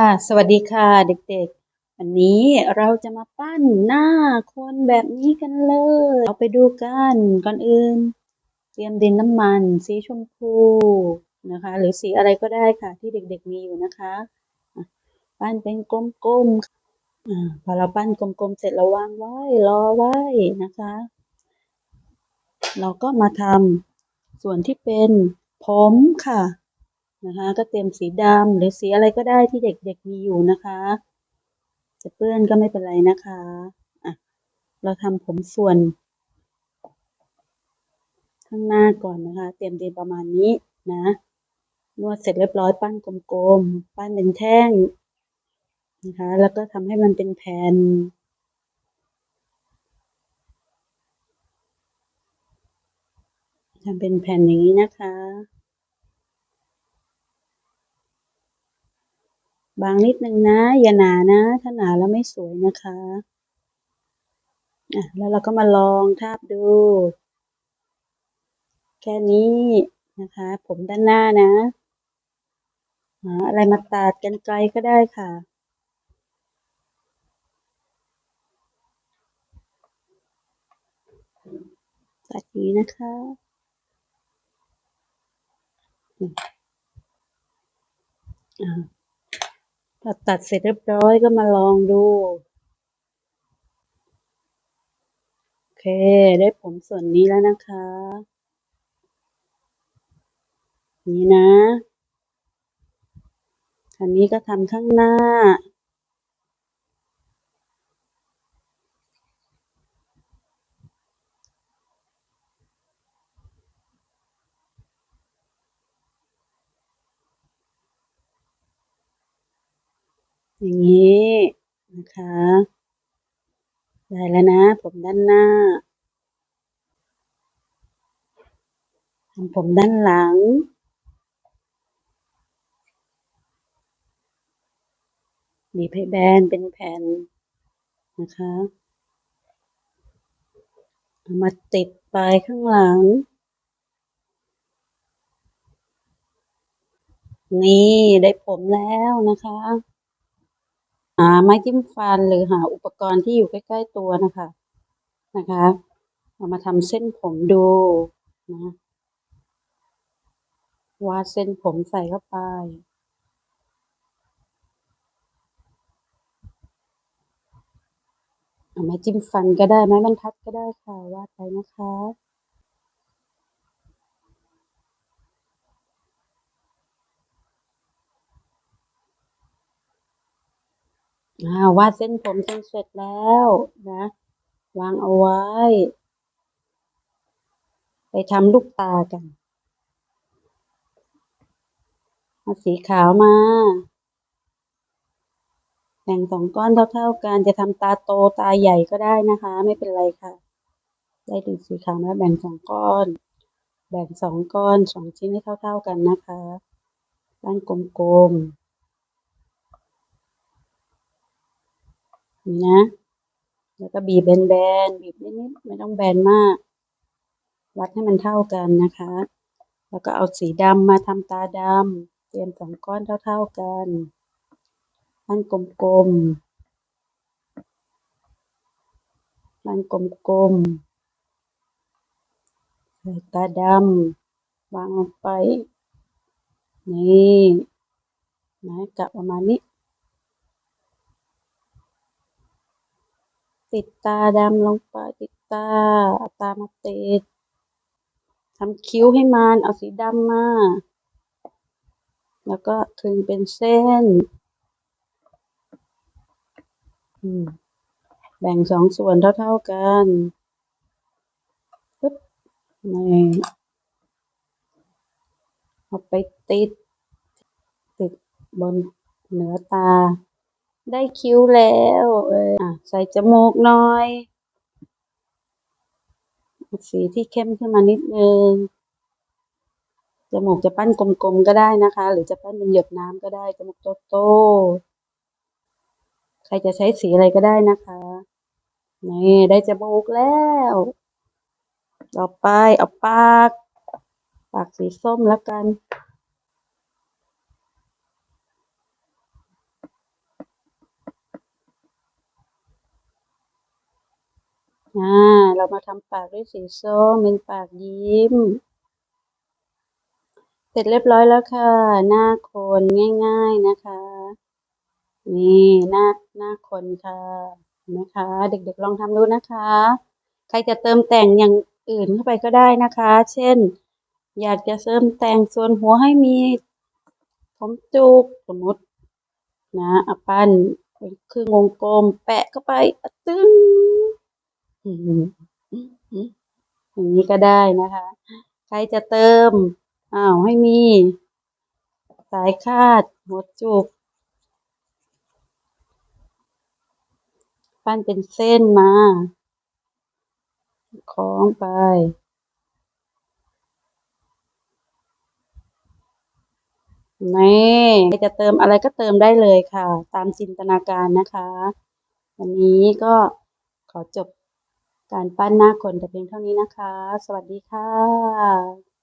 ค่ะสวัสดีค่ะเด็กๆ วันนี้เราจะมาปั้นหน้าคนแบบนี้กันเลย เอาไปดูกันก่อนอื่น เตรียมดินน้ำมันสีชมพูนะคะ หรือสีอะไรก็ได้ค่ะ ที่เด็กๆมีอยู่นะคะ ปั้นเป็นกลมๆพอเราปั้นกลมๆเสร็จเราวางไว้รอไว้นะคะ เราก็มาทำส่วนที่เป็นผมค่ะ นะคะ ก็เตรียมสีดำหรือสีอะไรก็ได้ที่เด็กๆมีอยู่นะคะ จะเปื้อนก็ไม่เป็นไรนะคะอะเราทำผมส่วน ข้างหน้าก่อนนะคะ เตรียมดินประมาณนี้นะนวดเสร็จเรียบร้อยปั้นกลมๆ ปั้นเป็นแท่งนะคะ แล้วก็ทำให้มันเป็นแผ่นทำเป็นแผ่นอย่างนี้นะคะ บางนิดนึงนะ อย่าหนานะ ถ้าหนาแล้วไม่สวยนะคะอะแล้วเราก็มาลองทาบดู แค่นี้นะคะ ผมด้านหน้านะหาอะไรมาตัดกันไกลก็ได้ค่ะตัดนี้นะคะอ่า พอตัดเสร็จเรียบร้อยก็มาลองดู โอเค ได้ผมส่วนนี้แล้วนะคะ นี่นะอันนี้ก็ทำข้างหน้า อย่างนี้นะคะ ได้แล้วนะ ผมด้านหน้าทำผมด้านหลังบีบให้แบนเป็นแผ่นนะคะเอามาติดปลายข้างหลัง นี่ได้ผมแล้วนะคะ หาไม้จิ้มฟันหรือหาอุปกรณ์ที่อยู่ใกล้ ๆตัวนะคะนะคะเอามาทำเส้นผมดูนะวาดเส้นผมใส่เข้าไป เอาไม้จิ้มฟันก็ได้ไม้บรรทัดก็ได้ค่ะวาดไปนะคะ วาดเส้นผมจนเสร็จแล้วนะ วางเอาไว้ ไปทำลูกตากันเอาสีขาวมาแบ่งสองก้อนเท่า ๆกันจะทำตาโตตาใหญ่ก็ได้นะคะ ไม่เป็นไรค่ะ ได้ดูสีขาวแล้วแบ่งสองก้อน แบ่งสองก้อนสองชิ้นให้เท่า ๆกันนะคะด้านกลมๆ นี่นะ แล้วก็บีบแบนๆบีบนิดๆไม่ต้องแบนมาก วัดให้มันเท่ากันนะคะ แล้วก็เอาสีดำมาทำตาดำเตรียมสองก้อนเท่าๆกันอันกลมๆอันกลมๆใส่ตาดำวางลงไปนี่นะกะประมาณนี้ ติดตาดำลงไปติดตาตามาติดทำคิ้วให้มัน เอาสีดำมา แล้วก็คึงเป็นเส้น แบ่งสองส่วนเท่าๆกันปึ๊บนี่เอาไปติด ติดบนเหนือตา ได้คิ้วแล้ว เอออะใส่จมูกหน่อย สีที่เข้มขึ้นมานิดนึง จมูกจะปั้นกลมๆก็ได้นะคะ หรือจะปั้นเป็นหยดน้ำก็ได้ จมูกโตๆ ใครจะใช้สีอะไรก็ได้นะคะ นี่ได้จมูกแล้ว ต่อไปเอาปาก ปากสีส้มแล้วกัน อ่าเรามาทำปากด้วยสีส้มเป็นปากยิ้ม เสร็จเรียบร้อยแล้วค่ะ หน้าคนง่าย ๆนะคะ นี่หน้าหน้าคนค่ะเห็นะคะ เด็กๆลองทำดูนะคะ ใครจะเติมแต่งอย่างอื่นเข้าไปก็ได้นะคะ เช่น อยากจะเสริมแต่งส่วนหัวให้มีผมจุกสมมตินะอปั้นครึ่งวงกลมแปะเข้าไปตึ้ง อย่างนี้ก็ได้นะคะ ใครจะเติม อ้าว ให้มี สายคาด หัวจุก ปั้นเป็นเส้นมาคล้องไปนี่จะเติมอะไรก็เติมได้เลยค่ะ ตามจินตนาการนะคะ วันนี้ก็ขอจบ การปั้นหน้าคนแต่เพียงเท่านี้นะคะ สวัสดีค่ะ